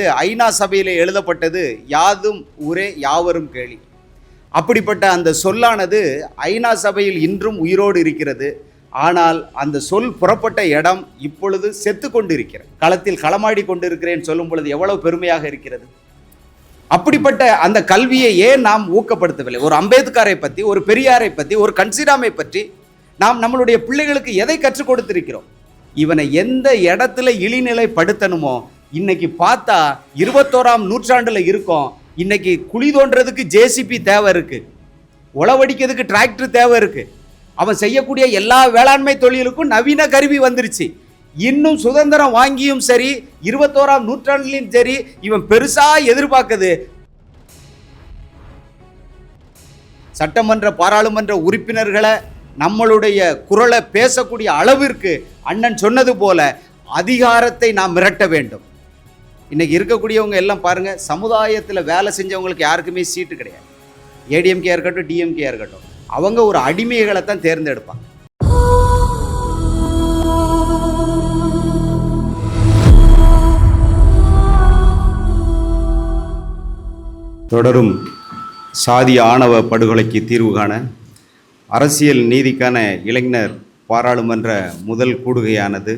சொல்லானது ஐநா சபையில் எழுதப்பட்டது யாதும் ஊரே யாவரும் கேளி. அப்படிப்பட்ட அந்த சொல்லானது ஐநா சபையில் இன்றும் உயிரோடு இருக்கிறது. ஆனால் அந்த சொல் புறப்பட்ட இடம் இப்பொழுது செத்து கொண்டு இருக்கிறது களத்தில் களமாடி கொண்டிருக்கிறேன் சொல்லும் பொழுது எவ்வளவு பெருமையாக இருக்கிறது. அப்படிப்பட்ட அந்த கல்வியை ஏன் நாம் ஊக்கப்படுத்தவில்லை? ஒரு அம்பேத்கரை பற்றி ஒரு பெரியாரை பற்றி ஒரு கன்சிராமை பற்றி நாம் நம்மளுடைய பிள்ளைகளுக்கு எதை கற்றுக் கொடுத்திருக்கிறோம்? இவனை எந்த இடத்துல இழிநிலைப்படுத்தணுமோ இன்னைக்கு பார்த்தா இருபத்தோராம் நூற்றாண்டில் இருக்கோம். இன்னைக்கு குழி தோன்றதுக்கு ஜேசிபி தேவை இருக்கு. உழவடிக்கிறதுக்கு டிராக்டர் தேவை இருக்கு. அவன் செய்யக்கூடிய எல்லா வேளாண்மை தொழிலுக்கும் நவீன கருவி வந்துருச்சு. இன்னும் சுதந்திரம் வாங்கியும் சரி இருபத்தோராம் நூற்றாண்டுலையும் சரி இவன் பெருசா எதிர்பார்க்குது. சட்டமன்ற பாராளுமன்ற உறுப்பினர்களை நம்மளுடைய குரலை பேசக்கூடிய அளவிற்கு அண்ணன் சொன்னது போல அதிகாரத்தை நாம் மிரட்ட வேண்டும். இன்றைக்கி இருக்கக்கூடியவங்க எல்லாம் பாருங்க சமுதாயத்தில் வேலை செஞ்சவங்களுக்கு யாருக்குமே சீட்டு கிடையாது. ஏடிஎம்கே இருக்கட்டும் டிஎம்கே இருக்கட்டும். அவங்க ஒரு அடிமைகளை தான் தேர்ந்தெடுப்பாங்க. தொடரும் சாதி ஆணவ படுகொலைக்கு தீர்வு காண அரசியல் நீதிக்கான இளைஞர் பாராளுமன்ற முதல் கூடுகையானது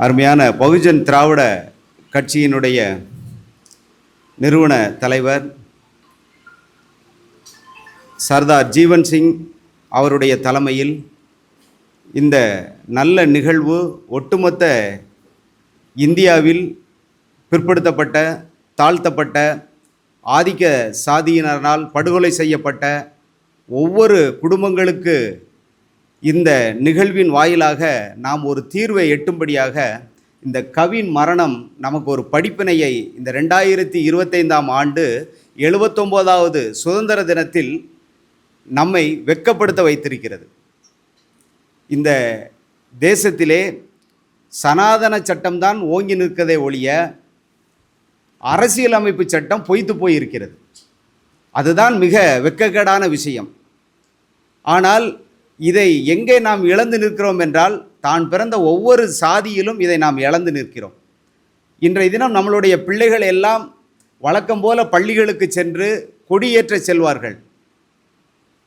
அருமையான பகுஜன் திராவிட கட்சியினுடைய நிறுவன தலைவர் சர்தார் ஜீவன் சிங் அவருடைய தலைமையில் இந்த நல்ல நிகழ்வு ஒட்டுமொத்த இந்தியாவில் பிற்படுத்தப்பட்ட தாழ்த்தப்பட்ட ஆதிக்க சாதியினரால் படுகொலை செய்யப்பட்ட ஒவ்வொரு குடும்பங்களுக்கு இந்த நிகழ்வின் வாயிலாக நாம் ஒரு தீர்வை எட்டும்படியாக இந்த கவின் மரணம் நமக்கு ஒரு படிப்பினையை இந்த ரெண்டாயிரத்தி இருபத்தைந்தாம் ஆண்டு எழுபத்தொம்போதாவது சுதந்திர தினத்தில் நம்மை வெட்கப்படுத்த வைத்திருக்கிறது. இந்த தேசத்திலே சனாதன சட்டம்தான் ஓங்கி நிற்கதே ஒழிய அரசியலமைப்பு சட்டம் பொய்த்து போயிருக்கிறது. அதுதான் மிக வெட்கக்கேடான விஷயம். ஆனால் இதை எங்கே நாம் இழந்து நிற்கிறோம் என்றால் தான் பிறந்த ஒவ்வொரு சாதியிலும் இதை நாம் இழந்து நிற்கிறோம். இன்றைய தினம் நம்மளுடைய பிள்ளைகள் எல்லாம் வழக்கம் போல பள்ளிகளுக்கு சென்று கொடியேற்ற செல்வார்கள்.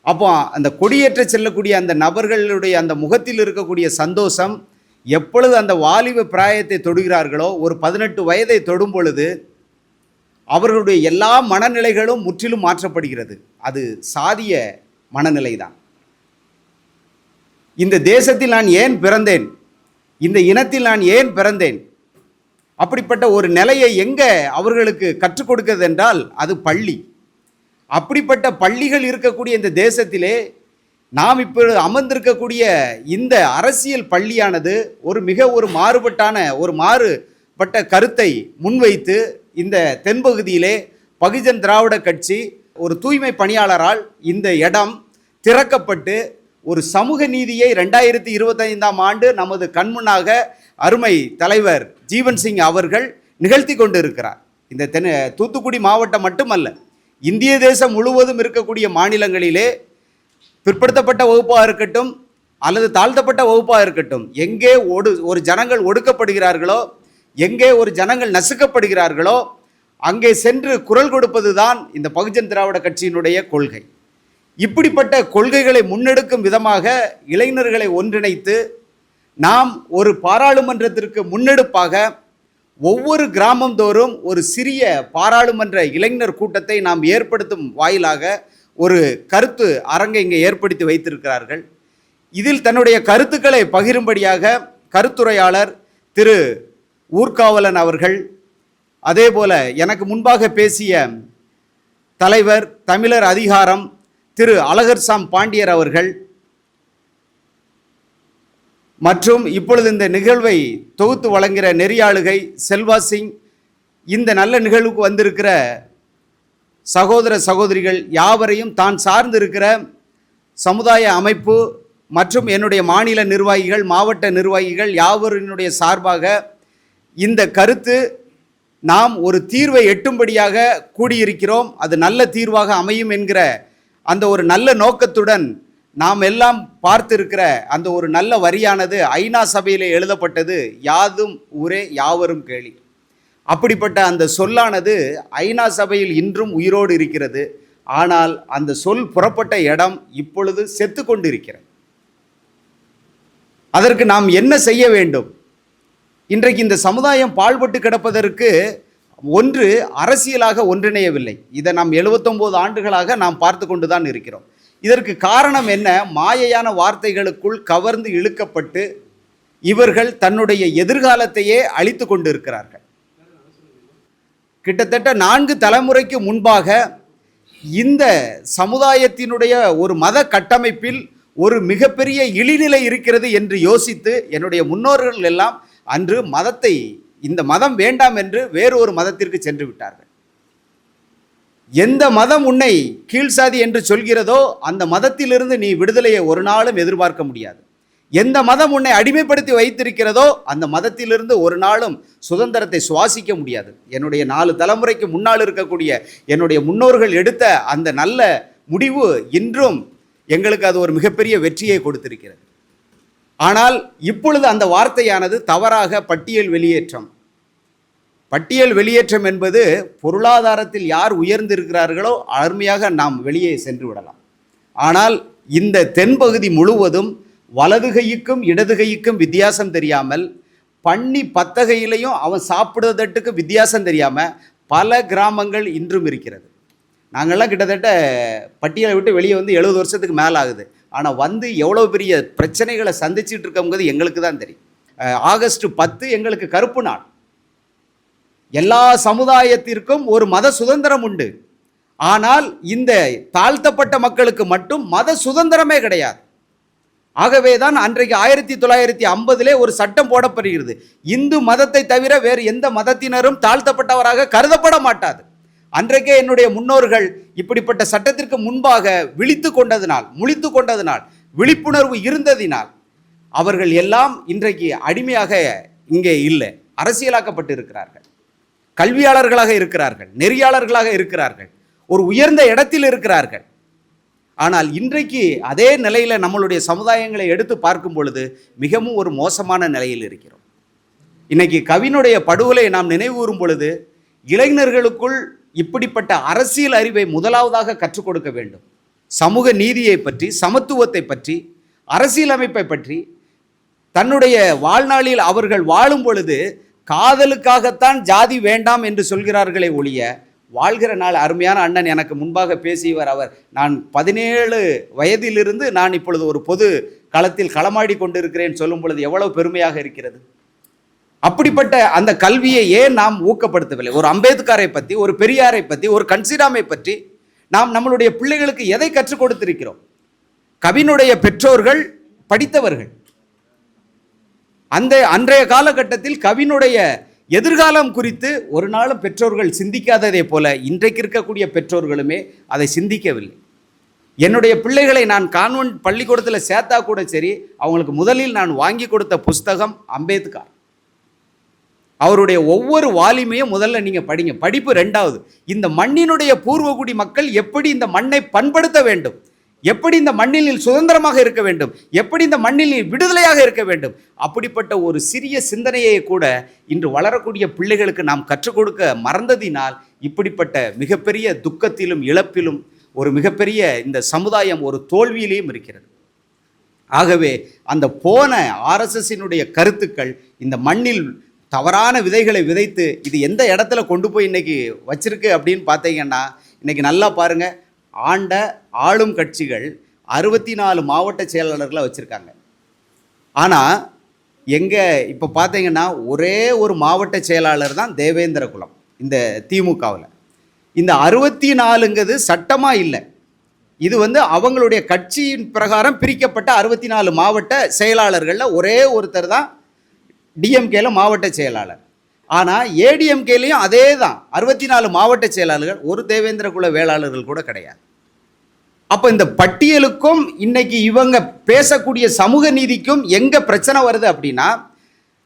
அப்போ அந்த கொடியேற்ற செல்லக்கூடிய அந்த நபர்களுடைய அந்த முகத்தில் இருக்கக்கூடிய சந்தோஷம் எப்பொழுது அந்த வாலிப பிராயத்தை தொடுகிறார்களோ ஒரு பதினெட்டு வயதை தொடும் பொழுது அவர்களுடைய எல்லா மனநிலைகளும் முற்றிலும் மாற்றப்படுகிறது. அது சாதிய மனநிலை தான் இந்த தேசத்தில் நான் ஏன் பிறந்தேன்? இந்த இனத்தில் நான் ஏன் பிறந்தேன்? அப்படிப்பட்ட ஒரு நிலையை எங்கே அவர்களுக்கு கற்றுக் கொடுக்கிறது என்றால் அது பள்ளி. அப்படிப்பட்ட பள்ளிகள் இருக்கக்கூடிய இந்த தேசத்திலே நாம் இப்போ அமர்ந்திருக்கக்கூடிய இந்த அரசியல் பள்ளியானது ஒரு மிக ஒரு மாறுபட்டான ஒரு மாறுபட்ட கருத்தை முன்வைத்து இந்த தென்பகுதியிலே பகுஜன் திராவிட கட்சி ஒரு தூய்மை பணியாளரால் இந்த இடம் திறக்கப்பட்டு ஒரு சமூக நீதியை ரெண்டாயிரத்தி இருபத்தைந்தாம் ஆண்டு நமது கண்முன்னாக அருமை தலைவர் ஜீவன் சிங் அவர்கள் நிகழ்த்தி கொண்டு இருக்கிறார் இந்த தென் தூத்துக்குடி மாவட்டம் மட்டுமல்ல இந்திய தேசம் முழுவதும் இருக்கக்கூடிய மாநிலங்களிலே பிற்படுத்தப்பட்ட வகுப்பாக இருக்கட்டும் அல்லது தாழ்த்தப்பட்ட வகுப்பாக இருக்கட்டும் எங்கே ஒடு ஒரு ஜனங்கள் ஒடுக்கப்படுகிறார்களோ எங்கே ஒரு ஜனங்கள் நசுக்கப்படுகிறார்களோ அங்கே சென்று குரல் கொடுப்பது தான் இந்த பகுஜன் திராவிட கட்சியினுடைய கொள்கை. இப்படிப்பட்ட கொள்கைகளை முன்னெடுக்கும் விதமாக இளைஞர்களை ஒன்றிணைத்து நாம் ஒரு பாராளுமன்றத்திற்கு முன்னெடுப்பாக ஒவ்வொரு கிராமந்தோறும் ஒரு சிறிய பாராளுமன்ற இளைஞர் கூட்டத்தை நாம் ஏற்படுத்தும் வாயிலாக ஒரு கருத்து அரங்கை இங்கே ஏற்படுத்தி வைத்திருக்கிறார்கள். இதில் தன்னுடைய கருத்துக்களை பகிரும்படியாக கருத்துரையாளர் திரு ஊர்காவலன் அவர்கள் அதே போல எனக்கு முன்பாக பேசிய தலைவர் தமிழர் அதிகாரம் திரு அழகர்சாம் பாண்டியர் அவர்கள் மற்றும் இப்பொழுது இந்த நிகழ்வை தொகுத்து வழங்குகிற நெறியாளுகை செல்வா சிங் இந்த நல்ல நிகழ்வுக்கு வந்திருக்கிற சகோதர சகோதரிகள் யாவரையும் தான் சார்ந்திருக்கிற சமுதாய அமைப்பு மற்றும் என்னுடைய மாநில நிர்வாகிகள் மாவட்ட நிர்வாகிகள் யாவரினுடைய சார்பாக இந்த கருத்து நாம் ஒரு தீர்வை எட்டும்படியாக கூடியிருக்கிறோம். அது நல்ல தீர்வாக அமையும் என்கிற அந்த ஒரு நல்ல நோக்கத்துடன் நாம் எல்லாம் பார்த்திருக்கிற அந்த ஒரு நல்ல வரியானது ஐநா சபையிலே எழுதப்பட்டது யாதும் ஊரே யாவரும் கேளி. அப்படிப்பட்ட அந்த சொல்லானது ஐநா சபையில் இன்றும் உயிரோடு இருக்கிறது. ஆனால் அந்த சொல் புறப்பட்ட இடம் இப்பொழுது செத்து கொண்டிருக்கிறது. அதற்கு நாம் என்ன செய்ய வேண்டும்? இன்றைக்கு இந்த சமுதாயம் பாழ்பட்டு கிடப்பதற்கு ஒன்று அரசியலாக ஒன்றிணையவில்லை. இதை நாம் 79 ஆண்டுகளாக நாம் பார்த்து கொண்டு தான் இருக்கிறோம். இதற்கு காரணம் என்ன? மாயையான வார்த்தைகளுக்குள் கவர்ந்து இழுக்கப்பட்டு இவர்கள் தன்னுடைய எதிர்காலத்தையே அழித்து கொண்டு இருக்கிறார்கள் கிட்டத்தட்ட நான்கு தலைமுறைக்கு முன்பாக இந்த சமுதாயத்தினுடைய ஒரு மத கட்டமைப்பில் ஒரு மிகப்பெரிய இழிநிலை இருக்கிறது என்று யோசித்து என்னுடைய முன்னோர்கள் எல்லாம் அன்று மதத்தை இந்த மதம் வேண்டாம் என்று வேறு ஒரு மதத்திற்கு சென்று விட்டார்கள். எந்த மதம் உன்னை கீழ்சாதி என்று சொல்கிறதோ அந்த மதத்திலிருந்து நீ விடுதலையை ஒரு நாளும் எதிர்பார்க்க முடியாது. எந்த மதம் உன்னை அடிமைப்படுத்தி வைத்திருக்கிறதோ அந்த மதத்திலிருந்து ஒரு நாளும் சுதந்திரத்தை சுவாசிக்க முடியாது. என்னுடைய நாலு தலைமுறைக்கு முன்னால் இருக்கக்கூடிய என்னுடைய முன்னோர்கள் எடுத்த அந்த நல்ல முடிவு இன்றும் எங்களுக்கு அது ஒரு மிகப்பெரிய வெற்றியை கொடுத்திருக்கிறது. ஆனால் இப்பொழுது அந்த வார்த்தையானது தவறாக பட்டியல் வெளியேற்றம். பட்டியல் வெளியேற்றம் என்பது பொருளாதாரத்தில் யார் உயர்ந்திருக்கிறார்களோ அருமையாக நாம் வெளியே சென்று விடலாம். ஆனால் இந்த தென்பகுதி முழுவதும் வலது கைக்கும் இடது கைக்கும் வித்தியாசம் தெரியாமல் பண்ணி பத்தகையிலையும் அவன் சாப்பிடுறதட்டுக்கு வித்தியாசம் தெரியாமல் பல கிராமங்கள் இன்றும் இருக்கிறது. நாங்கள்லாம் கிட்டத்தட்ட பட்டியலை விட்டு வெளியே வந்து எழுபது வருஷத்துக்கு மேலே ஆகுது. ஆனால் வந்து எவ்வளோ பெரிய பிரச்சனைகளை சந்திச்சுட்டு இருக்கோங்கிறது எங்களுக்கு தான் தெரியும் ஆகஸ்ட் பத்து எங்களுக்கு கருப்பு நாள். எல்லா சமுதாயத்திற்கும் ஒரு மத சுதந்திரம் உண்டு. ஆனால் இந்த தாழ்த்தப்பட்ட மக்களுக்கு மட்டும் மத சுதந்திரமே கிடையாது. ஆகவே தான் அன்றைக்கு ஆயிரத்தி தொள்ளாயிரத்தி ஐம்பதிலே ஒரு சட்டம் போடப்படுகிறது. இந்து மதத்தை தவிர வேறு எந்த மதத்தினரும் தாழ்த்தப்பட்டவராக கருதப்பட மாட்டாது. அன்றைக்கே என்னுடைய முன்னோர்கள் இப்படிப்பட்ட சட்டத்திற்கு முன்பாக விழித்து கொண்டதினால் முழித்து கொண்டதினால் விழிப்புணர்வு இருந்ததினால் அவர்கள் எல்லாம் இன்றைக்கு அடிமையாக இங்கே இல்லை அரசியலாக்கப்பட்டு இருக்கிறார்கள் கல்வியாளர்களாக இருக்கிறார்கள் நெறியாளர்களாக இருக்கிறார்கள் ஒரு உயர்ந்த இடத்தில் இருக்கிறார்கள். ஆனால் இன்றைக்கு அதே நிலையில் நம்மளுடைய சமுதாயங்களை எடுத்து பார்க்கும் பொழுது மிகவும் ஒரு மோசமான நிலையில் இருக்கிறோம். இன்னைக்கு கவினுடைய படுகொலை நாம் நினைவுகூறும் பொழுது இளைஞர்களுக்குள் இப்படிப்பட்ட அரசியல் அறிவை முதலாவதாக கற்றுக் கொடுக்க வேண்டும். சமூக நீதியை பற்றி சமத்துவத்தை பற்றி அரசியலமைப்பை பற்றி தன்னுடைய வாழ்நாளில் அவர்கள் வாழும் பொழுது காதலுக்காகத்தான் ஜாதி வேண்டாம் என்று சொல்கிறார்களே ஒழிய வாழ்கிற நாள் அருமையான அண்ணன் எனக்கு முன்பாக பேசியவர் அவர். நான் பதினேழு வயதிலிருந்து நான் இப்பொழுது ஒரு பொது களத்தில் களமாடி கொண்டிருக்கிறேன் சொல்லும் பொழுது எவ்வளவு பெருமையாக இருக்கிறது. அப்படிப்பட்ட அந்த கல்வியை ஏன் நாம் ஊக்கப்படுத்தவில்லை? ஒரு அம்பேத்கரை பற்றி ஒரு பெரியாரை பற்றி ஒரு கன்சிடாமை பற்றி நாம் நம்மளுடைய பிள்ளைகளுக்கு எதை கற்றுக் கொடுத்திருக்கிறோம்? கவினுடைய பெற்றோர்கள் படித்தவர்கள் அந்த அன்றைய காலகட்டத்தில் கவினுடைய எதிர்காலம் குறித்து ஒரு நாளும் பெற்றோர்கள் சிந்திக்காததை போல இன்றைக்கு இருக்கக்கூடிய பெற்றோர்களுமே அதை சிந்திக்கவில்லை. என்னுடைய பிள்ளைகளை நான் கான்வென்ட் பள்ளிக்கூடத்தில் சேர்த்தா கூட சரி அவங்களுக்கு முதலில் நான் வாங்கி கொடுத்த புஸ்தகம் அம்பேத்கர். அவருடைய ஒவ்வொரு வாலிமையும் முதல்ல நீங்கள் படிங்க. படிப்பு ரெண்டாவது இந்த மண்ணினுடைய பூர்வகுடி மக்கள் எப்படி இந்த மண்ணை பண்படுத்த வேண்டும்? எப்படி இந்த மண்ணில் சுதந்திரமாக இருக்க வேண்டும்? எப்படி இந்த மண்ணில் விடுதலையாக இருக்க வேண்டும்? அப்படிப்பட்ட ஒரு சிறிய சிந்தனையை கூட இன்று வளரக்கூடிய பிள்ளைகளுக்கு நாம் கற்றுக் கொடுக்க மறந்ததினால் இப்படிப்பட்ட மிகப்பெரிய துக்கத்திலும் இழப்பிலும் ஒரு மிகப்பெரிய இந்த சமுதாயம் ஒரு தோல்வியிலையும் இருக்கிறது. ஆகவே அந்த போன ஆர்எஸ்எஸ்ஸினுடைய கருத்துக்கள் இந்த மண்ணில் தவறான விதைகளை விதைத்து இது எந்த இடத்துல கொண்டு போய் இன்னைக்கு வச்சிருக்கு அப்படின்னு பார்த்தீங்கன்னா இன்றைக்கி நல்லா பாருங்கள் ஆண்ட ஆளும் கட்சிகள் அறுபத்தி நாலு மாவட்ட செயலாளர்களை வச்சுருக்காங்க. ஆனால் எங்கே இப்போ பார்த்தீங்கன்னா ஒரே ஒரு மாவட்ட செயலாளர் தான் தேவேந்திர குலம் இந்த திமுகவில். இந்த அறுபத்தி நாலுங்கிறது சட்டமாக இல்லை. இது வந்து அவங்களுடைய கட்சியின் பிரகாரம் பிரிக்கப்பட்ட அறுபத்தி நாலு மாவட்ட செயலாளர்களில் ஒரே ஒருத்தர் தான் டிஎம்கேல மாவட்ட செயலாளர். ஆனால் ஏடிஎம்கேலையும் அதே தான் அறுபத்தி நாலு மாவட்ட செயலாளர்கள் ஒரு தேவேந்திர குல வேளாளர்கள் கூட கிடையாது. அப்போ இந்த பட்டியலுக்கும் இன்னைக்கு இவங்க பேசக்கூடிய சமூக நீதிக்கும் எங்கே பிரச்சனை வருது அப்படின்னா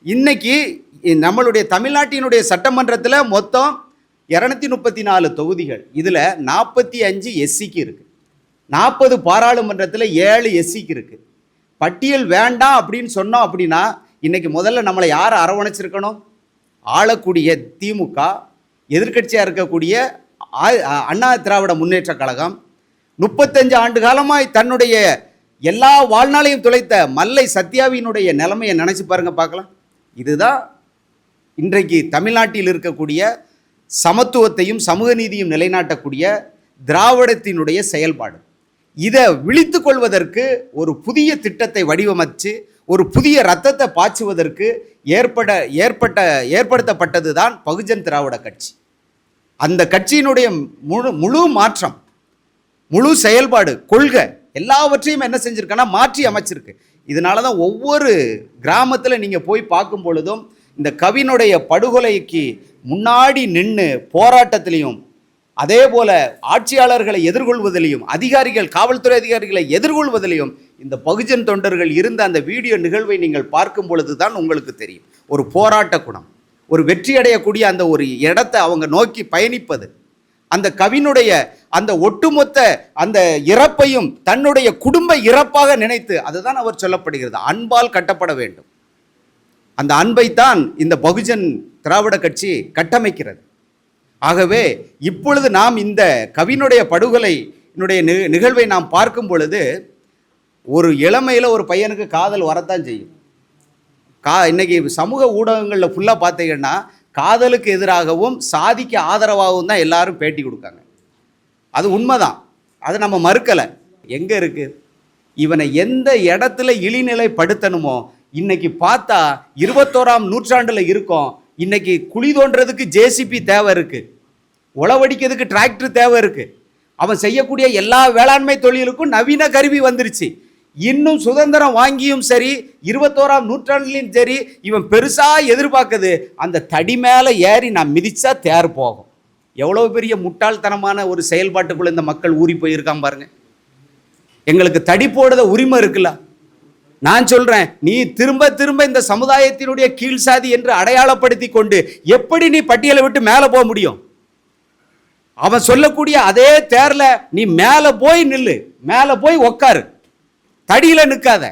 இன்னைக்கு நம்மளுடைய தமிழ்நாட்டினுடைய சட்டமன்றத்தில் மொத்தம் இரநூத்தி முப்பத்தி நாலு தொகுதிகள். இதில் நாற்பத்தி அஞ்சு எஸ்சிக்கு இருக்குது நாற்பது பாராளுமன்றத்தில் ஏழு எஸ்சிக்கு இருக்குது பட்டியல் வேண்டாம் அப்படின்னு சொன்னோம் அப்படின்னா இன்றைக்கி முதல்ல நம்மளை யார் அரவணைச்சிருக்கணும்? ஆளக்கூடிய திமுக எதிர்க்கட்சியாக இருக்கக்கூடிய ஆ- அண்ணா திராவிட முன்னேற்ற கழகம் முப்பத்தஞ்சு ஆண்டு காலமாய் தன்னுடைய எல்லா வாழ்நாளையும் துளைத்த மல்லை சத்யாவினுடைய நிலைமையை நினச்சி பாருங்க பார்க்கலாம். இதுதான் இன்றைக்கு தமிழ்நாட்டில் இருக்கக்கூடிய சமத்துவத்தையும் சமூக நீதியும் நிலைநாட்டக்கூடிய திராவிடத்தினுடைய செயல்பாடு. இதை விழித்து கொள்வதற்கு ஒரு புதிய திட்டத்தை வடிவமைச்சு ஒரு புதிய ரத்தத்தை பாய்ச்சுவதற்கு ஏற்பட ஏற்பட்ட ஏற்படுத்தப்பட்டது தான் பகுஜன் திராவிட கட்சி. அந்த கட்சியினுடைய முழு முழு மாற்றம் முழு செயல்பாடு கொள்கை எல்லாவற்றையும் என்ன செஞ்சுருக்கன்னா மாற்றி அமைச்சிருக்கு. இதனால தான் ஒவ்வொரு கிராமத்தில் நீங்கள் போய் பார்க்கும் பொழுதும் இந்த கவினுடைய படுகொலைக்கு முன்னாடி நின்று போராட்டத்திலையும் அதே போல ஆட்சியாளர்களை எதிர்கொள்வதிலையும் அதிகாரிகள் காவல்துறை அதிகாரிகளை எதிர்கொள்வதிலையும் இந்த பகுஜன் தொண்டர்கள் இருந்த அந்த வீடியோ நிகழ்வை நீங்கள் பார்க்கும் பொழுது தான் உங்களுக்கு தெரியும். ஒரு போராட்ட குணம். ஒரு வெற்றி அடையக்கூடிய அந்த ஒரு இடத்தை அவங்க நோக்கி பயணிப்பது. அந்த கவினுடைய அந்த ஒட்டுமொத்த அந்த இறப்பையும் தன்னுடைய குடும்ப இறப்பாக நினைத்து அதுதான் அவர் சொல்லப்படுகிறது. அன்பால் கட்டப்பட வேண்டும். அந்த அன்பைத்தான் இந்த பகுஜன் திராவிட கட்சி கட்டமைக்கிறது. ஆகவே இப்பொழுது நாம் இந்த கவினுடைய படுகொலை நி- நிகழ்வை நாம் பார்க்கும் பொழுது ஒரு இளமையில் ஒரு பையனுக்கு காதல் வரத்தான் செய்யும். கா இன்னைக்கு சமூக ஊடகங்களில் ஃபுல்லாக பார்த்தீங்கன்னா காதலுக்கு எதிராகவும் சாதிக்கு ஆதரவாகவும் தான் எல்லாரும் பேட்டி கொடுக்காங்க. அது உண்மைதான். அது நம்ம மறுக்கலை. எங்கே இருக்குது இவனை எந்த இடத்துல இழிநிலைப்படுத்தணுமோ இன்னைக்கு பார்த்தா இருபத்தோராம் நூற்றாண்டில் இருக்கோம். இன்னைக்கு குழி தோன்றதுக்கு ஜேசிபி தேவை இருக்குது உழவடிக்கிறதுக்கு டிராக்டர் தேவை இருக்குது அவன் செய்யக்கூடிய எல்லா வேளாண்மை தொழிலுக்கும் நவீன கருவி வந்துருச்சு. இன்னும் சுதந்திரம் வாங்கியும் சரி இருபத்தோராம் நூற்றாண்டுலையும் சரி இவன் பெருசாக எதிர்பார்க்குது. அந்த தடி மேலே ஏறி நான் மிதிச்சா தேர் போகும். எவ்வளோ பெரிய முட்டாள்தனமான ஒரு செயல்பாட்டுக்குள்ளே இந்த மக்கள் ஊறி போயிருக்கான் பாருங்க. எங்களுக்கு தடி போடுத உரிமை இருக்குல்ல? நான் சொல்கிறேன் நீ திரும்ப திரும்ப இந்த சமுதாயத்தினுடைய கீழ் சாதி என்று அடையாளப்படுத்தி கொண்டு எப்படி நீ பட்டியலை விட்டு மேலே போக முடியும்? அவன் சொல்லக்கூடிய அதே தேர்ல நீ மேலே போய் நில்லு. மேலே போய் உக்காரு. தடியில் நிற்காத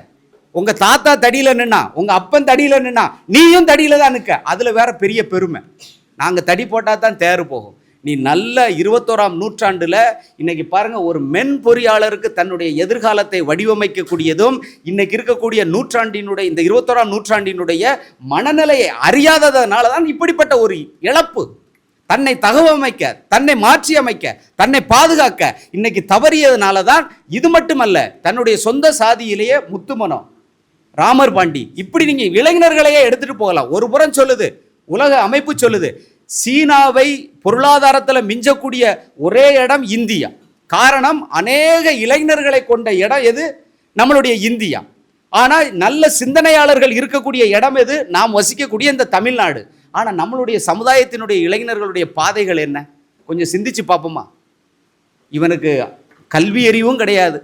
உங்கள் தாத்தா தடியில் நின்னா உங்கள் அப்பன் தடியில் நின்னா நீயும் தடியில் தான் நிற்க அதில் வேற பெரிய பெருமை. நாங்கள் தடி போட்டால் தான் தேர் போகும். நீ நல்ல இருபத்தோராம் நூற்றாண்டில் இன்னைக்கு பாருங்கள் ஒரு மென் பொறியாளருக்கு தன்னுடைய எதிர்காலத்தை வடிவமைக்கக்கூடியதும் இன்னைக்கு இருக்கக்கூடிய நூற்றாண்டினுடைய இந்த இருபத்தோராம் நூற்றாண்டினுடைய மனநிலையை அறியாததுனால தான் இப்படிப்பட்ட ஒரு இழப்பு. தன்னை தகவமைக்க தன்னை மாற்றி அமைக்க தன்னை பாதுகாக்க இன்னைக்கு தவறியதுனால தான் இது மட்டுமல்ல தன்னுடைய சொந்த சாதியிலேயே முத்துமனம் ராமர் பாண்டி இப்படி நீங்கள் இளைஞர்களையே எடுத்துட்டு போகலாம். ஒரு புறம் சொல்லுது உலக அமைப்பு சொல்லுது சீனாவை பொருளாதாரத்தில் மிஞ்சக்கூடிய ஒரே இடம் இந்தியா. காரணம் அநேக இளைஞர்களை கொண்ட இடம் எது? நம்மளுடைய இந்தியா. ஆனால் நல்ல சிந்தனையாளர்கள் இருக்கக்கூடிய இடம் எது? நாம் வசிக்கக்கூடிய இந்த தமிழ்நாடு. ஆனால் நம்மளுடைய சமுதாயத்தினுடைய இளைஞர்களுடைய பாதைகள் என்ன? கொஞ்சம் சிந்திச்சு பார்ப்போமா? இவனுக்கு கல்வி அறிவும் கிடையாது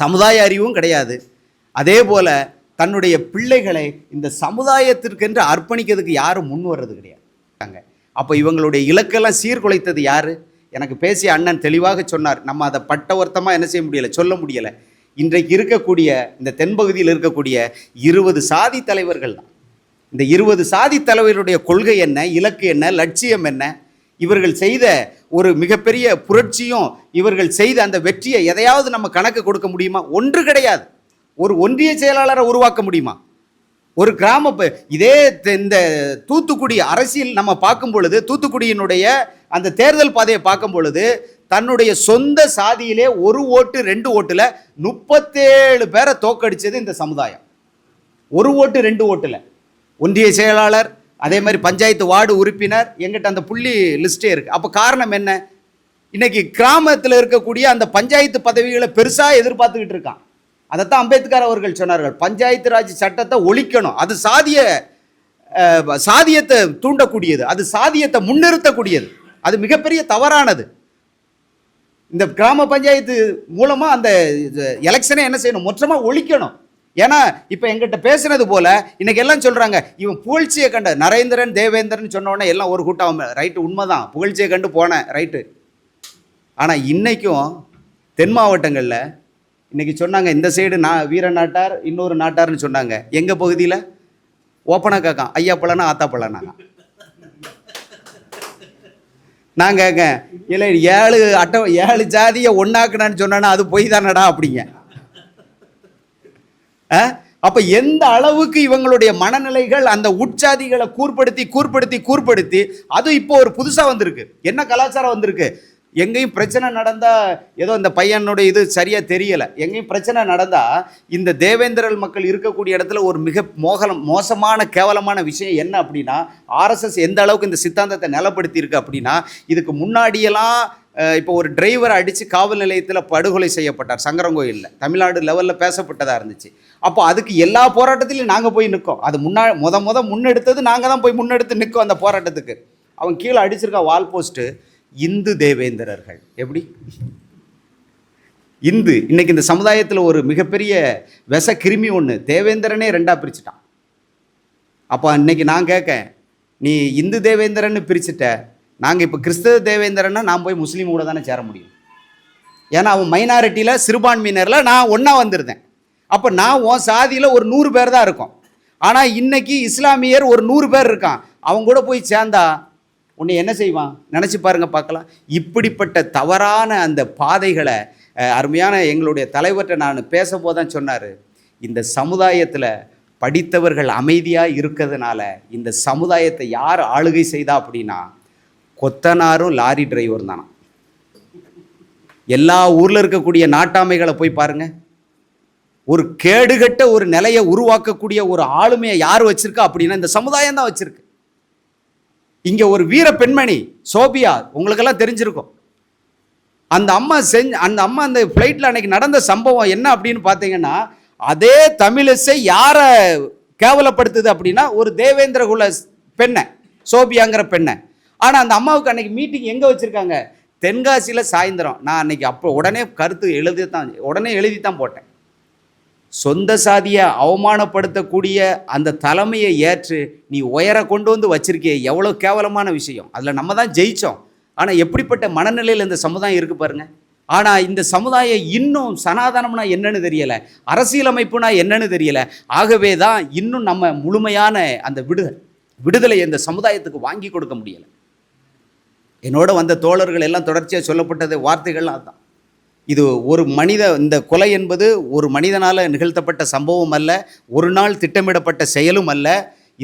சமுதாய அறிவும் கிடையாது. அதே போல தன்னுடைய பிள்ளைகளை இந்த சமுதாயத்திற்கென்று அர்ப்பணிக்கிறதுக்கு யாரும் முன் வர்றது கிடையாது. அப்போ இவங்களுடைய இலக்கெல்லாம் சீர்குலைத்தது யார்? எனக்கு பேசிய அண்ணன் தெளிவாக சொன்னார் நம்ம அதை பட்டவர்த்தமாக என்ன செய்ய முடியலை சொல்ல முடியலை. இன்றைக்கு இருக்கக்கூடிய இந்த தென்பகுதியில் இருக்கக்கூடிய இருபது சாதி தலைவர்கள் தான். இந்த இருபது சாதி தலைவருடைய கொள்கை என்ன இலக்கு என்ன லட்சியம் என்ன இவர்கள் செய்த ஒரு மிகப்பெரிய புரட்சியும் இவர்கள் செய்த அந்த வெற்றியை எதையாவது நம்ம கணக்கு கொடுக்க முடியுமா? ஒன்று கிடையாது. ஒரு ஒன்றிய செயலாளரை உருவாக்க முடியுமா? ஒரு கிராம இதே இந்த தூத்துக்குடி அரசியல் நம்ம பார்க்கும் பொழுது தூத்துக்குடியினுடைய அந்த தேர்தல் பாதையை பார்க்கும் பொழுது தன்னுடைய சொந்த சாதியிலே ஒரு ஓட்டு ரெண்டு ஓட்டில் முப்பத்தேழு பேரை தோக்கடிச்சது இந்த சமுதாயம். ஒரு ஓட்டு ரெண்டு ஓட்டில். ஒன்றிய செயலாளர் அதே மாதிரி பஞ்சாயத்து வார்டு உறுப்பினர் எங்கிட்ட அந்த புள்ளி லிஸ்ட்டே இருக்குது அப்போ காரணம் என்ன? இன்னைக்கு கிராமத்தில் இருக்கக்கூடிய அந்த பஞ்சாயத்து பதவிகளை பெருசாக எதிர்பார்த்துக்கிட்டு இருக்கான். அதைத்தான் அம்பேத்கர் அவர்கள் சொன்னார்கள் பஞ்சாயத்து ராஜ் சட்டத்தை ஒழிக்கணும். அது சாதிய சாதியத்தை தூண்டக்கூடியது. அது சாதியத்தை முன்னிறுத்தக்கூடியது. அது மிகப்பெரிய தவறானது. இந்த கிராம பஞ்சாயத்து மூலமாக அந்த எலெக்ஷனை என்ன செய்யணும்? மொத்தமாக ஒழிக்கணும். ஏன்னா இப்போ எங்கிட்ட பேசுனது போல இன்னைக்கு எல்லாம் சொல்கிறாங்க இவன் புகழ்ச்சியை கண்ட நரேந்திரன் தேவேந்திரன் சொன்னோடனே எல்லாம் ஒரு கூட்டம் ரைட்டு உண்மைதான். புகழ்ச்சியை கண்டு போனேன் ரைட்டு ஆனால் இன்றைக்கும் தென் மாவட்டங்களில் இன்றைக்கி சொன்னாங்க இந்த சைடு நான் வீர நாட்டார் இன்னொரு நாட்டார்னு சொன்னாங்க. எங்கள் பகுதியில்? ஓப்பனாக கேட்கான் ஐயா பழனா ஆத்தா பழனாங்க நான் இல்லை ஏழு அட்டை ஏழு ஜாதியை ஒன்றாக்குனான்னு சொன்னோன்னா அது பொய் தானடா அப்படிங்க. அப்ப எந்த அளவுக்கு இவங்களுடைய மனநிலைகள் அந்த உட்சாதிகளை கூர்படுத்தி கூர்படுத்தி கூர்படுத்தி அது இப்போ ஒரு புதுசா வந்திருக்கு. என்ன கலாச்சாரம் வந்திருக்கு? எங்கேயும் பிரச்சனை நடந்தால் ஏதோ இந்த பையனுடைய இது சரியாக தெரியலை. எங்கேயும் பிரச்சனை நடந்தால் இந்த தேவேந்திரல் மக்கள் இருக்கக்கூடிய இடத்துல ஒரு மிக மோகலம் மோசமான கேவலமான விஷயம் என்ன அப்படின்னா ஆர்எஸ்எஸ் எந்த அளவுக்கு இந்த சித்தாந்தத்தை நிலப்படுத்தியிருக்கு அப்படின்னா இதுக்கு முன்னாடியெல்லாம் இப்போ ஒரு டிரைவரை அடித்து காவல் நிலையத்தில் படுகொலை செய்யப்பட்டார். சங்கரங்கோயிலில். தமிழ்நாடு லெவலில் பேசப்பட்டதாக இருந்துச்சு. அப்போ அதுக்கு எல்லா போராட்டத்திலையும் நாங்கள் போய் நிற்கோம் அது முன்னா முத முத முன்னெடுத்தது நாங்கள் தான் போய் முன்னெடுத்து நிற்கோம் அந்த போராட்டத்துக்கு. அவன் கீழே அடிச்சிருக்கா வால் போஸ்ட்டு இந்து தேவேந்திரர்கள். எப்படி? இந்து இன்னைக்கு இந்த சமுதாயத்தில் ஒரு மிகப்பெரிய விச கிருமி ஒன்று தேவேந்திரனே ரெண்டாக பிரிச்சுட்டான். அப்போ இன்னைக்கு நான் கேட்க நீ இந்து தேவேந்திரன்னு பிரிச்சுட்ட நாங்கள் இப்போ கிறிஸ்தவ தேவேந்திரன்னா நான் போய் முஸ்லீம் கூட தானே சேர முடியும். ஏன்னா அவன் மைனாரிட்டியில் சிறுபான்மையினரில் நான் ஒன்றா வந்திருந்தேன். அப்போ நான் உன் சாதியில் ஒரு நூறு பேர் தான் இருக்கும். ஆனால் இன்னைக்கு இஸ்லாமியர் ஒரு நூறு பேர் இருக்கான். அவங்க கூட போய் சேர்ந்தா உன்னை என்ன செய்வான்? நினச்சி பாருங்கள் பார்க்கலாம். இப்படிப்பட்ட தவறான அந்த பாதைகளை அருமையான எங்களுடைய தலைவர்கிட்ட நான் பேசும்போது தான் சொன்னார். இந்த சமுதாயத்தில் படித்தவர்கள் அமைதியாக இருக்கிறதுனால இந்த சமுதாயத்தை யார் ஆளுகை செய்தா அப்படின்னா கொத்தனாரும் லாரி டிரைவர் தானா. எல்லா ஊரில் இருக்கக்கூடிய நாட்டாமைகளை போய் பாருங்கள் ஒரு கேடுகட்ட ஒரு நிலையை உருவாக்கக்கூடிய ஒரு ஆளுமையை யார் வச்சுருக்கா அப்படின்னா இந்த சமுதாயம் தான் வச்சுருக்கு. இங்க ஒரு வீர பெண்மணி சோபியா உங்களுக்கெல்லாம் தெரிஞ்சிருக்கும். அந்த அம்மா செஞ்ச அந்த அம்மா அந்த ஃப்ளைட்டில் அன்னைக்கு நடந்த சம்பவம் என்ன அப்படின்னு பார்த்தீங்கன்னா அதே தமிழிசை யாரை கேவலப்படுத்துது அப்படின்னா ஒரு தேவேந்திர குல பெண்ணை சோபியாங்கிற பெண்ணை. ஆனால் அந்த அம்மாவுக்கு அன்னைக்கு மீட்டிங் எங்கே வச்சுருக்காங்க? தென்காசியில் சாயந்தரம். நான் அன்னைக்கு அப்போ உடனே கருத்து எழுதி தான் உடனே எழுதி தான் போட்டேன். சொந்த சாதியை அவமானப்படுத்தக்கூடிய அந்த தலைமையை ஏற்று நீ உயர கொண்டு வந்து வச்சிருக்கிய எவ்வளோ கேவலமான விஷயம். அதில் நம்ம தான் ஜெயித்தோம் ஆனால் எப்படிப்பட்ட மனநிலையில் இந்த சமுதாயம் இருக்குது பாருங்கள் ஆனால் இந்த சமுதாயம் இன்னும் சனாதனம்னா என்னன்னு தெரியலை அரசியலமைப்புனா என்னன்னு தெரியலை. ஆகவே தான் இன்னும் நம்ம முழுமையான அந்த விடுதலை விடுதலை இந்த சமுதாயத்துக்கு வாங்கி கொடுக்க முடியலை. என்னோட வந்த தோழர்கள் எல்லாம் தொடர்ச்சியாக சொல்லப்பட்டது வார்த்தைகள்லாம் அதுதான் இது ஒரு மனித இந்த கொலை என்பது ஒரு மனிதனால் நிகழ்த்தப்பட்ட சம்பவம் அல்ல ஒரு நாள் திட்டமிடப்பட்ட செயலும் அல்ல.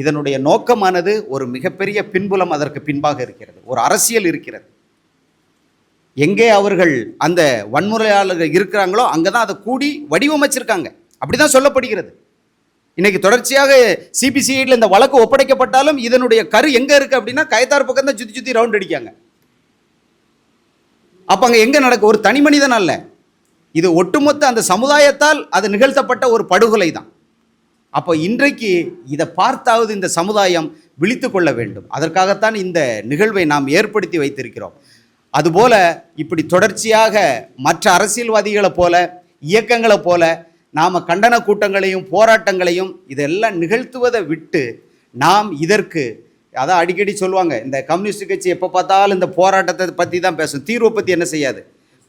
இதனுடைய நோக்கமானது ஒரு மிகப்பெரிய பின்புலம் அதற்கு பின்பாக இருக்கிறது. ஒரு அரசியல் இருக்கிறது. எங்கே அவர்கள் அந்த வன்முறையாளர்கள் இருக்கிறாங்களோ அங்கே தான் அதை கூடி வடிவமைச்சிருக்காங்க. அப்படி தான் சொல்லப்படுகிறது. இன்னைக்கு தொடர்ச்சியாக சிபிசிஐடியில் இந்த வழக்கு ஒப்படைக்கப்பட்டாலும் இதனுடைய கரு எங்கே இருக்குது அப்படின்னா கயத்தார் பக்கம் தான் சுற்றி சுற்றி ரவுண்ட் அடிக்காங்க. அப்போ அங்கே எங்கே நடக்கும்? ஒரு தனி மனிதன் அல்ல. இது ஒட்டுமொத்த அந்த சமுதாயத்தால் அது நிகழ்த்தப்பட்ட ஒரு படுகொலை தான். அப்போ இன்றைக்கு இதை பார்த்தாவது இந்த சமுதாயம் விழித்து கொள்ள வேண்டும். அதற்காகத்தான் இந்த நிகழ்வை நாம் ஏற்படுத்தி வைத்திருக்கிறோம். அதுபோல இப்படி தொடர்ச்சியாக மற்ற அரசியல்வாதிகளை போல இயக்கங்களை போல நாம் கண்டன கூட்டங்களையும் போராட்டங்களையும் இதெல்லாம் நிகழ்த்துவதை விட்டு நாம் இதற்கு அதான் அடிக்கடி சொல்லுவாங்க இந்த கம்யூனிஸ்ட் கட்சி எப்போ பார்த்தாலும் இந்த போராட்டத்தை பற்றி தான் பேசும். தீர்வை பற்றி என்ன செய்யாது?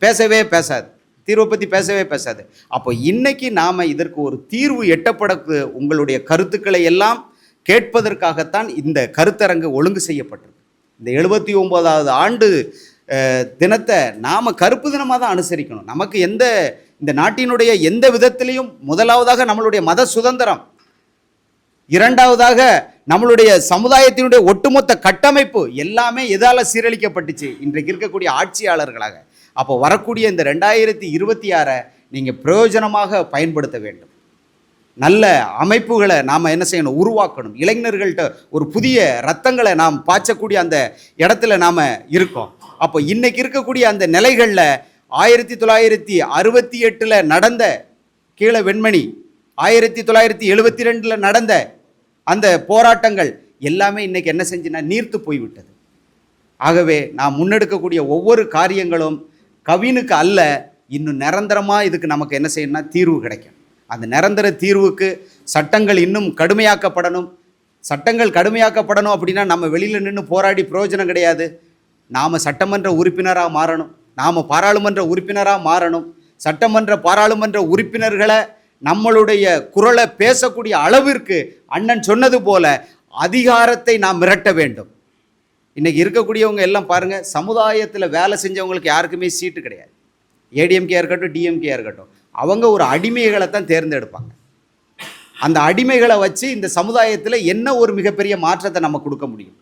பேசவே பேசாது. தீர்வை பற்றி பேசவே பேசாது. அப்போ இன்னைக்கு நாம் இதற்கு ஒரு தீர்வு எட்டப்படக்கு உங்களுடைய கருத்துக்களை எல்லாம் கேட்பதற்காகத்தான் இந்த கருத்தரங்கு ஒழுங்கு செய்யப்பட்டிருக்கு. இந்த எழுபத்தி ஒம்போதாவது ஆண்டு தினத்தை நாம் கருப்பு தினமாக தான் அனுசரிக்கணும். நமக்கு எந்த இந்த நாட்டினுடைய எந்த விதத்திலையும் முதலாவதாக நம்மளுடைய மத சுதந்திரம் இரண்டாவதாக நம்மளுடைய சமுதாயத்தினுடைய ஒட்டுமொத்த கட்டமைப்பு எல்லாமே எதால் சீரழிக்கப்பட்டுச்சு. இன்றைக்கு இருக்கக்கூடிய ஆட்சியாளர்களாக. அப்போ வரக்கூடிய இந்த ரெண்டாயிரத்தி இருபத்தி ஆறை நீங்கள் பிரயோஜனமாக பயன்படுத்த வேண்டும். நல்ல அமைப்புகளை நாம் என்ன செய்யணும்? உருவாக்கணும். இளைஞர்கள்ட்ட ஒரு புதிய ரத்தங்களை நாம் பாய்ச்சக்கூடிய அந்த இடத்துல நாம் இருக்கோம். அப்போ இன்றைக்கி இருக்கக்கூடிய அந்த நிலைகளில் ஆயிரத்தி தொள்ளாயிரத்தி அறுபத்தி எட்டில் நடந்த கீழே வெண்மணி ஆயிரத்தி தொள்ளாயிரத்தி எழுபத்தி ரெண்டில் நடந்த அந்த போராட்டங்கள் எல்லாமே இன்றைக்கி என்ன செஞ்சுன்னா நீர்த்து போய்விட்டது. ஆகவே நாம் முன்னெடுக்கக்கூடிய ஒவ்வொரு காரியங்களும் கவினுக்கு அல்ல இன்னும் நிரந்தரமாக இதுக்கு நமக்கு என்ன செய்யணும்னா தீர்வு கிடைக்கும். அந்த நிரந்தர தீர்வுக்கு சட்டங்கள் இன்னும் கடுமையாக்கப்படணும். சட்டங்கள் கடுமையாக்கப்படணும் அப்படின்னா நம்ம வெளியில் நின்று போராடி பிரயோஜனம் கிடையாது. நாம் சட்டமன்ற உறுப்பினராக மாறணும். நாம் பாராளுமன்ற உறுப்பினராக மாறணும். சட்டமன்ற பாராளுமன்ற உறுப்பினர்களை நம்மளுடைய குரலை பேசக்கூடிய அளவிற்கு அண்ணன் சொன்னது போல அதிகாரத்தை நாம் மிரட்ட வேண்டும். இன்றைக்கி இருக்கக்கூடியவங்க எல்லாம் பாருங்க சமுதாயத்தில் வேலை செஞ்சவங்களுக்கு யாருக்குமே சீட்டு கிடையாது. ஏடிஎம்கே இருக்கட்டும் டிஎம்கே இருக்கட்டும். அவங்க ஒரு அடிமைகளை தான் தேர்ந்தெடுப்பாங்க. அந்த அடிமைகளை வச்சு இந்த சமுதாயத்தில் என்ன ஒரு மிகப்பெரிய மாற்றத்தை நம்ம கொடுக்க முடியும்?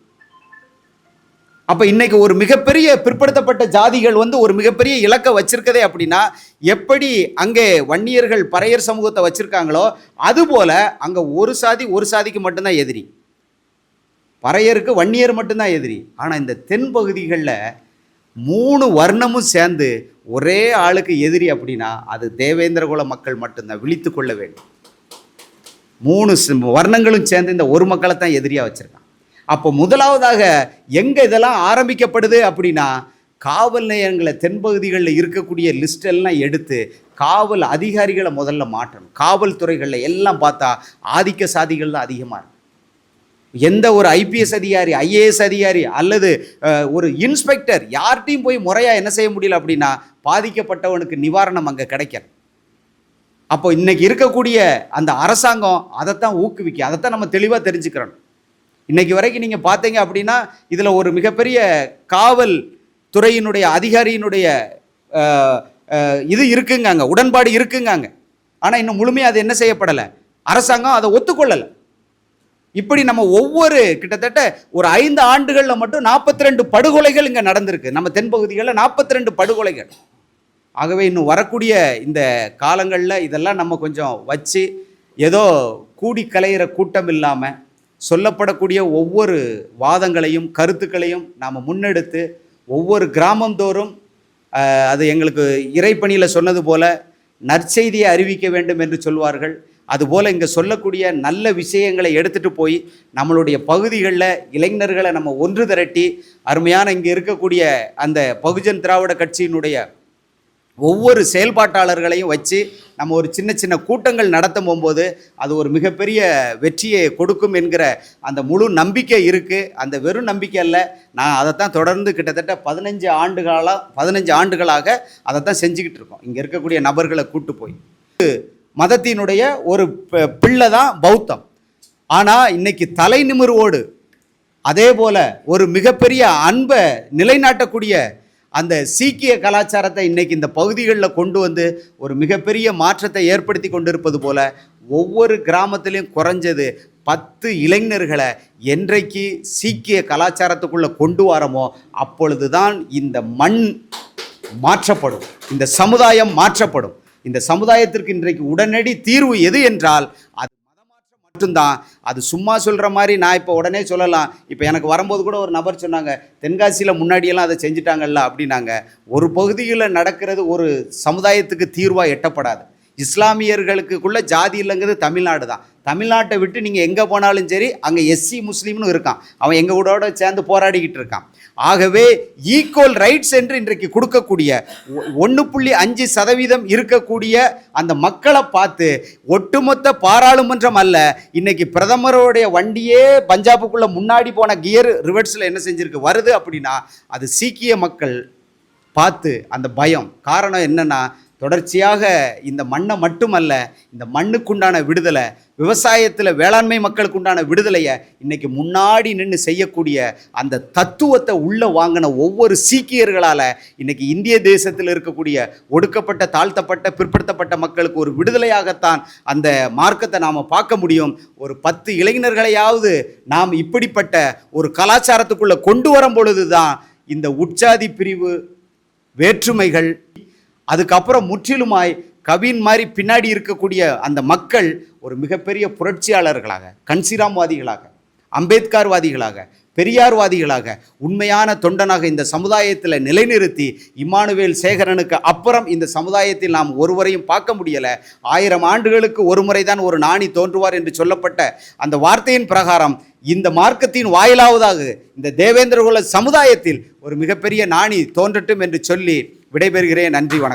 அப்போ இன்னைக்கு ஒரு மிகப்பெரிய பிற்படுத்தப்பட்ட ஜாதிகள் வந்து ஒரு மிகப்பெரிய இலக்கை வச்சிருக்கதே அப்படின்னா எப்படி அங்கே வன்னியர்கள் பறையர் சமூகத்தை வச்சிருக்காங்களோ அதுபோல அங்கே ஒரு சாதி ஒரு சாதிக்கு மட்டும்தான் எதிரி. பறையருக்கு வன்னியர் மட்டும்தான் எதிரி. ஆனால் இந்த தென் பகுதிகளில் மூணு வர்ணமும் சேர்ந்து ஒரே ஆளுக்கு எதிரி அப்படின்னா அது தேவேந்திரகுல மக்கள் மட்டும்தான் விழித்து கொள்ள வேண்டும். மூணு வர்ணங்களும் சேர்ந்து இந்த ஒரு மக்களை தான் எதிரியாக வச்சுருக்கான் அப்போ முதலாவதாக எங்கே இதெல்லாம் ஆரம்பிக்கப்படுது அப்படின்னா காவல் நிலையங்களை தென்பகுதிகளில் இருக்கக்கூடிய லிஸ்ட் எல்லாம் எடுத்து காவல் அதிகாரிகளை முதல்ல மாற்றணும். காவல்துறைகளில் எல்லாம் பார்த்தா ஆதிக்க சாதிகள் தான் அதிகமாக இருக்கும் எந்த ஒரு ஐபிஎஸ் அதிகாரி ஐஏஎஸ் அதிகாரி அல்லது ஒரு இன்ஸ்பெக்டர் யார்கிட்டையும் போய் முறையாக என்ன செய்ய முடியல அப்படின்னா பாதிக்கப்பட்டவனுக்கு நிவாரணம் அங்கே கிடைக்கல. அப்போ இன்னைக்கு இருக்கக்கூடிய அந்த அரசாங்கம் அதைத்தான் ஊக்குவிக்க அதைத்தான் நம்ம தெளிவாக தெரிஞ்சுக்கிறோம் இன்னைக்கு வரைக்கும் நீங்கள் பார்த்தீங்க அப்படின்னா இதில் ஒரு மிகப்பெரிய காவல் துறையினுடைய அதிகாரியினுடைய இது இருக்குங்க அங்கே உடன்பாடு இருக்குங்க அங்கே ஆனால் இன்னும் முழுமையாக அது என்ன செய்யப்படலை? அரசாங்கம் அதை ஒத்துக்கொள்ளலை. இப்படி நம்ம ஒவ்வொரு கிட்டத்தட்ட ஒரு ஐந்து ஆண்டுகளில் மட்டும் நாற்பத்தி ரெண்டு படுகொலைகள் இங்கே நடந்திருக்கு. நம்ம தென்பகுதிகளில் நாற்பத்தி ரெண்டு படுகொலைகள். ஆகவே இன்னும் வரக்கூடிய இந்த காலங்களில் இதெல்லாம் நம்ம கொஞ்சம் வச்சு ஏதோ கூடி கலையிற கூட்டம் இல்லாமல் சொல்லப்படக்கூடிய ஒவ்வொரு வாதங்களையும் கருத்துக்களையும் நாம் முன்னெடுத்து ஒவ்வொரு கிராமந்தோறும் அது எங்களுக்கு இறைப்பணியில் சொன்னது போல நற்செய்தியை அறிவிக்க வேண்டும் என்று சொல்வார்கள். அதுபோல் இங்கே சொல்லக்கூடிய நல்ல விஷயங்களை எடுத்துகிட்டு போய் நம்மளுடைய பகுதிகளில் இளைஞர்களை நம்ம ஒன்று திரட்டி அருமையான இங்கே இருக்கக்கூடிய அந்த பகுஜன் திராவிட கட்சியினுடைய ஒவ்வொரு செயல்பாட்டாளர்களையும் வச்சு நம்ம ஒரு சின்ன சின்ன கூட்டங்கள் நடத்தும் போகும்போது அது ஒரு மிகப்பெரிய வெற்றியை கொடுக்கும் என்கிற அந்த முழு நம்பிக்கை இருக்குது அந்த வெறும் நம்பிக்கை அல்ல. நான் அதைத்தான் தொடர்ந்து கிட்டத்தட்ட பதினஞ்சு ஆண்டுகளாக பதினஞ்சு ஆண்டுகளாக அதைத்தான் செஞ்சுக்கிட்டு இருக்கோம். இங்கே இருக்கக்கூடிய நபர்களை கூட்டு போய். மதத்தினுடைய ஒரு பிள்ளை தான் பௌத்தம். ஆனால் இன்னைக்கு தலை நிமிர்வோடு அதே போல் ஒரு மிகப்பெரிய அன்பை நிலைநாட்டக்கூடிய அந்த சீக்கிய கலாச்சாரத்தை இன்றைக்கி இந்த பகுதிகளில் கொண்டு வந்து ஒரு மிகப்பெரிய மாற்றத்தை ஏற்படுத்தி கொண்டிருப்பது போல ஒவ்வொரு கிராமத்திலையும் குறைஞ்சது பத்து இளைஞர்களை என்றைக்கு சீக்கிய கலாச்சாரத்துக்குள்ளே கொண்டு வரமோ அப்பொழுதுதான் இந்த மண் மாற்றப்படும். இந்த சமுதாயம் மாற்றப்படும். இந்த சமுதாயத்திற்கு இன்றைக்கு உடனடி தீர்வு எது என்றால் அது மட்டும்தான். அது சும்மா சொல்கிற மாதிரி நான் இப்போ உடனே சொல்லலாம். இப்போ எனக்கு வரும்போது கூட ஒரு நபர் சொன்னாங்க தென்காசியில் முன்னாடியெல்லாம் அதை செஞ்சுட்டாங்கல்ல அப்படின்னாங்க. ஒரு பகுதியில் நடக்கிறது ஒரு சமுதாயத்துக்கு தீர்வாக எட்டப்படாது. இஸ்லாமியர்களுக்குள்ளே ஜாதி இல்லைங்கிறது தமிழ்நாடு தான். தமிழ்நாட்டை விட்டு நீங்கள் எங்கே போனாலும் சரி அங்கே எஸ்சி முஸ்லீம்னு இருக்கான். அவன் எங்கள் கூடோட சேர்ந்து போராடிக்கிட்டு இருக்கான். ஆகவே ஈக்குவல் ரைட்ஸ் என்று இன்றைக்கு கொடுக்கக்கூடிய ஒன்று புள்ளி அஞ்சு சதவீதம் இருக்கக்கூடிய அந்த மக்களை பார்த்து ஒட்டுமொத்த பாராளுமன்றம் அல்ல இன்னைக்கு பிரதமருடைய வண்டியே பஞ்சாபுக்குள்ள முன்னாடி போன கியர் ரிவர்ஸில் என்ன செஞ்சிருக்கு வருது அப்படின்னா அது சீக்கிய மக்கள் பார்த்து அந்த பயம். காரணம் என்னென்னா தொடர்ச்சியாக இந்த மண்ணை மட்டுமல்ல இந்த மண்ணுக்குண்டான விடுதலை விவசாயத்தில் வேளாண்மை மக்களுக்கு உண்டான விடுதலையை இன்னைக்கு முன்னாடி நின்று செய்யக்கூடிய அந்த தத்துவத்தை உள்ளே வாங்கின ஒவ்வொரு சீக்கியர்களால் இன்னைக்கு இந்திய தேசத்தில் இருக்கக்கூடிய ஒடுக்கப்பட்ட தாழ்த்தப்பட்ட பிற்படுத்தப்பட்ட மக்களுக்கு ஒரு விடுதலையாகத்தான் அந்த மார்க்கத்தை நாம் பார்க்க முடியும். ஒரு பத்து இளைஞர்களையாவது நாம் இப்படிப்பட்ட ஒரு கலாச்சாரத்துக்குள்ளே கொண்டு வரும் பொழுது தான் இந்த உட்சாதி பிரிவு வேற்றுமைகள் அதுக்கப்புறம் முற்றிலுமாய் கவின் மாதிரி பின்னாடி இருக்கக்கூடிய அந்த மக்கள் ஒரு மிகப்பெரிய புரட்சியாளர்களாக கன்சிராம்வாதிகளாக அம்பேத்கர்வாதிகளாக பெரியார்வாதிகளாக உண்மையான தொண்டனாக இந்த சமுதாயத்தில் நிலைநிறுத்தி இம்மானுவேல் சேகரனுக்கு அப்புறம் இந்த சமுதாயத்தில் நாம் ஒருவரையும் பார்க்க முடியலை. ஆயிரம் ஆண்டுகளுக்கு ஒரு முறைதான் ஒரு நாணி தோன்றுவார் என்று சொல்லப்பட்ட அந்த வார்த்தையின் பிரகாரம் இந்த மார்க்கத்தின் வாயிலாவதாக இந்த தேவேந்திரகுல சமுதாயத்தில் ஒரு மிகப்பெரிய நாணி தோன்றட்டும் என்று சொல்லி விடைபெறுகிறேன். நன்றி வணக்கம்.